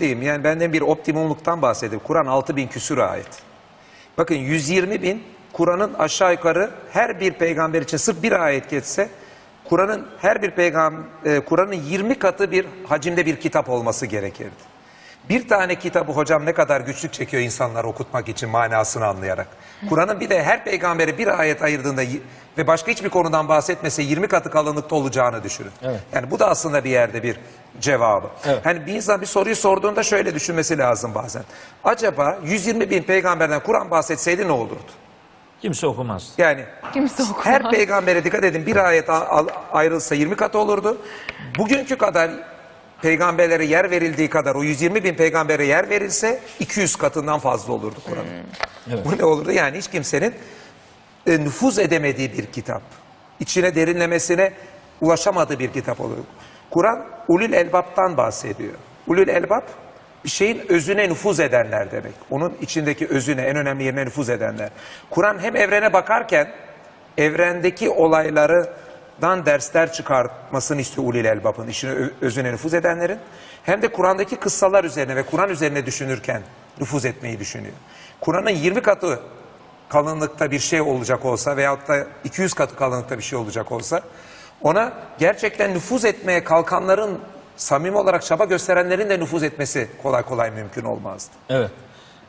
diyeyim yani benden bir optimumluktan bahsediyor. Kur'an 6000 küsür ayet. Bakın 120 bin Kur'an'ın aşağı yukarı her bir peygamber için sırf bir ayet geçse Kur'an'ın her bir peygamber Kur'an'ın 20 katı bir hacimde bir kitap olması gerekirdi. Bir tane kitabı hocam ne kadar güçlük çekiyor insanlar okutmak için manasını anlayarak. Kur'an'ın bir de her peygambere bir ayet ayırdığında ve başka hiçbir konudan bahsetmese 20 katı kalınlıkta olacağını düşünün. Evet. Yani bu da aslında bir yerde bir cevabı. Evet. Hani bir insan bir soruyu sorduğunda şöyle düşünmesi lazım bazen. Acaba 120 bin peygamberden Kur'an bahsetseydi ne olurdu? Kimse okumaz. Yani Kimse okumaz. her peygambere dikkat edin bir ayet ayrılsa 20 kat olurdu. Bugünkü kadar peygamberlere yer verildiği kadar o 120 bin peygambere yer verilse 200 katından fazla olurdu Kur'an. Evet. Bu ne olurdu? Yani hiç kimsenin e, nüfuz edemediği bir kitap. İçine derinlemesine ulaşamadığı bir kitap olurdu. Kur'an ulul elbaptan bahsediyor. Ulul elbap bir şeyin özüne nüfuz edenler demek. Onun içindeki özüne, en önemli yerine nüfuz edenler. Kur'an hem evrene bakarken evrendeki olaylardan dersler çıkartmasını istiyor ulul elbapın, işine ö- özüne nüfuz edenlerin. Hem de Kur'an'daki kıssalar üzerine ve Kur'an üzerine düşünürken nüfuz etmeyi düşünüyor. Kur'an'ın 20 katı kalınlıkta bir şey olacak olsa veyahut da 200 katı kalınlıkta bir şey olacak olsa ona gerçekten nüfuz etmeye kalkanların samimi olarak çaba gösterenlerin de nüfuz etmesi kolay kolay mümkün olmazdı. Evet.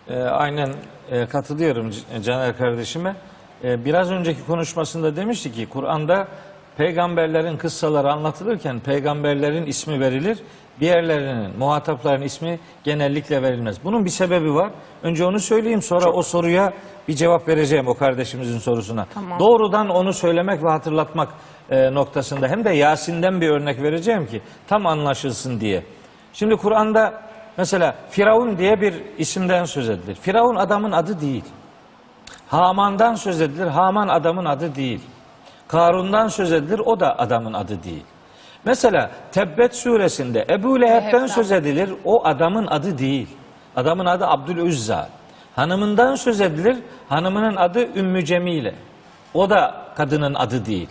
Ee, aynen e, katılıyorum Caner kardeşime. Ee, biraz önceki konuşmasında demişti ki Kur'an'da peygamberlerin kıssaları anlatılırken peygamberlerin ismi verilir. Diğerlerinin, muhatapların ismi genellikle verilmez. Bunun bir sebebi var. Önce onu söyleyeyim sonra o soruya bir cevap vereceğim o kardeşimizin sorusuna. Tamam. Doğrudan onu söylemek ve hatırlatmak e, noktasında hem de Yasin'den bir örnek vereceğim ki tam anlaşılsın diye. Şimdi Kur'an'da mesela Firavun diye bir isimden söz edilir. Firavun adamın adı değil. Haman'dan söz edilir. Haman adamın adı değil. Karun'dan söz edilir. O da adamın adı değil. Mesela Tebbet suresinde Ebu Leheb'den söz edilir. O adamın adı değil. Adamın adı Abdülüzza. Hanımından söz edilir. Hanımının adı Ümmü Cemile. O da kadının adı değil.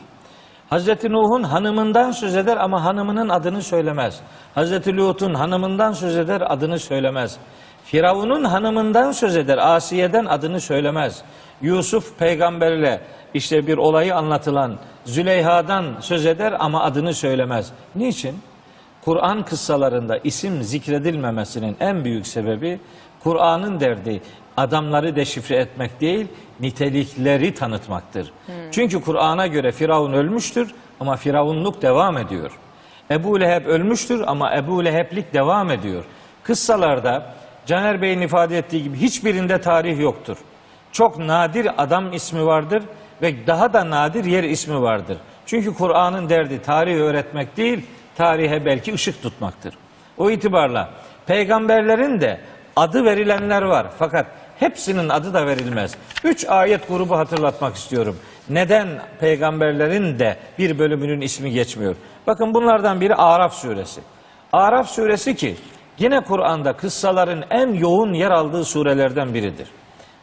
Hazreti Nuh'un hanımından söz eder ama hanımının adını söylemez. Hazreti Lut'un hanımından söz eder adını söylemez. Firavun'un hanımından söz eder Asiye'den adını söylemez. Yusuf peygamberle işte bir olayı anlatılan Züleyha'dan söz eder ama adını söylemez. Niçin? Kur'an kıssalarında isim zikredilmemesinin en büyük sebebi Kur'an'ın derdi adamları deşifre etmek değil, nitelikleri tanıtmaktır. Çünkü Kur'an'a göre Firavun ölmüştür ama Firavunluk devam ediyor. Ebu Leheb ölmüştür ama Ebu Leheblik devam ediyor. Kıssalarda Caner Bey'in ifade ettiği gibi hiçbirinde tarih yoktur. Çok nadir adam ismi vardır ve daha da nadir yer ismi vardır. Çünkü Kur'an'ın derdi tarih öğretmek değil, tarihe belki ışık tutmaktır. O itibarla peygamberlerin de adı verilenler var fakat hepsinin adı da verilmez. Üç ayet grubu hatırlatmak istiyorum. Neden peygamberlerin de bir bölümünün ismi geçmiyor? Bakın bunlardan biri Araf suresi. Araf suresi ki yine Kur'an'da kıssaların en yoğun yer aldığı surelerden biridir.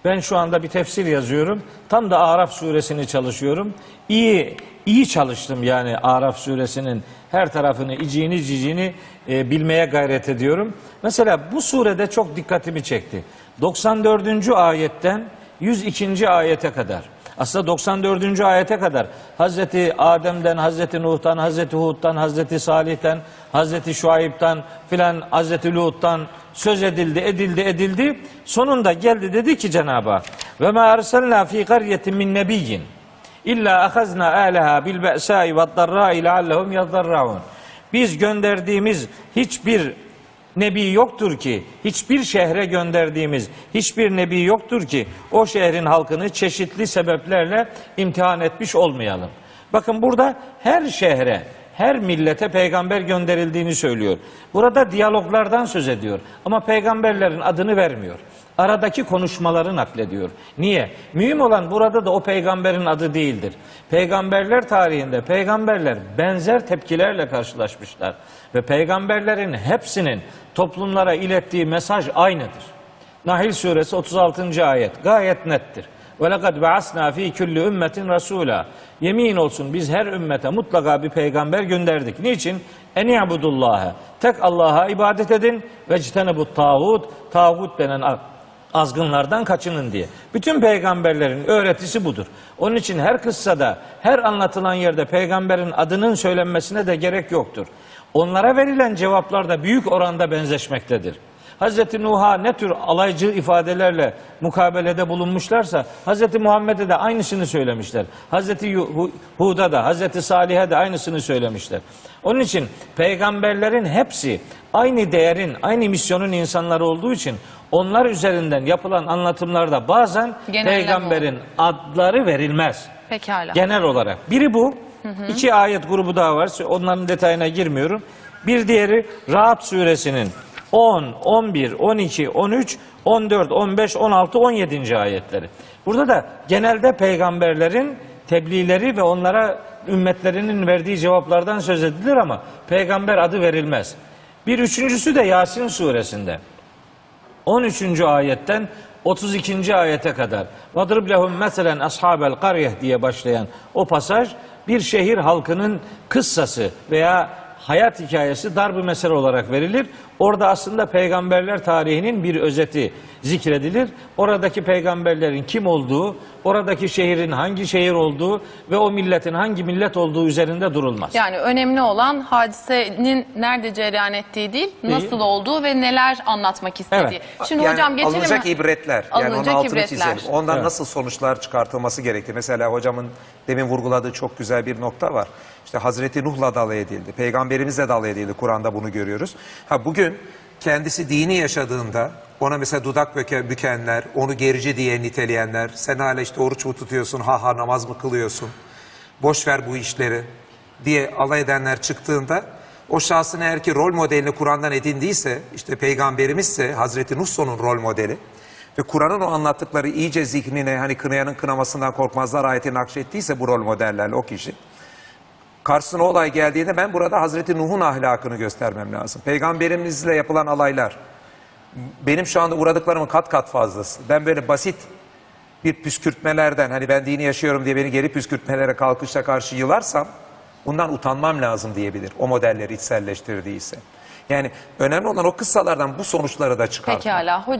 Ben şu anda bir tefsir yazıyorum. Tam da Araf suresini çalışıyorum. İyi iyi çalıştım yani Araf suresinin her tarafını, iciğini, ciciğini e, bilmeye gayret ediyorum. Mesela bu surede çok dikkatimi çekti. 94. ayetten 102. ayete kadar. Aslında 94. ayete kadar Hazreti Adem'den, Hazreti Nuh'tan, Hazreti Hud'dan, Hazreti Salih'ten, Hazreti Şuayb'tan filan Hazreti Lut'tan söz edildi, edildi, edildi. Sonunda geldi dedi ki Cenab-ı Hak ve ma arsalna fi qaryetin min nebiyyin illa ahazna alaha bil ba'sai ve'd darra'i leallehum yaddarraun. Biz gönderdiğimiz hiçbir nebi yoktur ki, hiçbir şehre gönderdiğimiz hiçbir nebi yoktur ki o şehrin halkını çeşitli sebeplerle imtihan etmiş olmayalım. Bakın burada her şehre, her millete peygamber gönderildiğini söylüyor. Burada diyaloglardan söz ediyor ama peygamberlerin adını vermiyor. Aradaki konuşmaları naklediyor. Niye? Mühim olan burada da o peygamberin adı değildir. Peygamberler tarihinde peygamberler benzer tepkilerle karşılaşmışlar. Ve peygamberlerin hepsinin toplumlara ilettiği mesaj aynıdır. Nahil suresi 36. ayet gayet nettir. Ve lekad ba'asna fi kulli ümmetin rasula. Yemin olsun biz her ümmete mutlaka bir peygamber gönderdik. Niçin? En yabudullaha. Tek Allah'a ibadet edin ve citenebu tağut. Tağut denen azgınlardan kaçının diye. Bütün peygamberlerin öğretisi budur. Onun için her kıssada, her anlatılan yerde peygamberin adının söylenmesine de gerek yoktur. Onlara verilen cevaplar da büyük oranda benzeşmektedir. Hazreti Nuh'a ne tür alaycı ifadelerle mukabelede bulunmuşlarsa Hazreti Muhammed'e de aynısını söylemişler. Hazreti Hud'a da Hazreti Salih'e de aynısını söylemişler. Onun için peygamberlerin hepsi aynı değerin, aynı misyonun insanları olduğu için onlar üzerinden yapılan anlatımlarda bazen Genelleme peygamberin adları verilmez. Pekala. Genel olarak. Biri bu. iki ayet grubu daha var. Onların detayına girmiyorum. Bir diğeri Rahat suresinin 10, 11, 12, 13, 14, 15, 16, 17. ayetleri. Burada da genelde peygamberlerin tebliğleri ve onlara ümmetlerinin verdiği cevaplardan söz edilir ama peygamber adı verilmez. Bir üçüncüsü de Yasin suresinde. 13. ayetten 32. ayete kadar Vadrib lehum meselen ashabel qaryeh diye başlayan o pasaj bir şehir halkının kıssası veya hayat hikayesi dar bir mesele olarak verilir. Orada aslında peygamberler tarihinin bir özeti zikredilir. Oradaki peygamberlerin kim olduğu, oradaki şehrin hangi şehir olduğu ve o milletin hangi millet olduğu üzerinde durulmaz. Yani önemli olan hadisenin nerede cereyan ettiği değil, nasıl olduğu ve neler anlatmak istediği. Evet. Şimdi yani hocam geçelim alınacak mi? ibretler. Yani onun Alınacak altını ibretler. çizelim. Ondan Evet. nasıl sonuçlar çıkartılması gerektiği. Mesela hocamın demin vurguladığı çok güzel bir nokta var. İşte Hazreti Nuh'la dalay edildi. Peygamberimizle dalay edildi. Kur'an'da bunu görüyoruz. Ha bugün kendisi dini yaşadığında ona mesela dudak büke- bükenler, onu gerici diye niteleyenler, sen hala işte oruç mu tutuyorsun, ha ha namaz mı kılıyorsun, boş ver bu işleri diye alay edenler çıktığında o şahsın eğer ki rol modelini Kur'an'dan edindiyse, işte peygamberimizse Hazreti Nuh'un rol modeli ve Kur'an'ın o anlattıkları iyice zihnine hani kınayanın kınamasından korkmazlar ayetini nakşettiyse bu rol modellerle o kişi. Karşısına olay geldiğinde ben burada Hazreti Nuh'un ahlakını göstermem lazım. Peygamberimizle yapılan alaylar benim şu anda uğradıklarımın kat kat fazlası. Ben böyle basit bir püskürtmelerden hani ben dini yaşıyorum diye beni geri püskürtmelere kalkışla karşı yılarsam bundan utanmam lazım diyebilir. O modelleri içselleştirdiyse. Yani önemli olan o kıssalardan bu sonuçları da çıkartmak. Pekala hocam.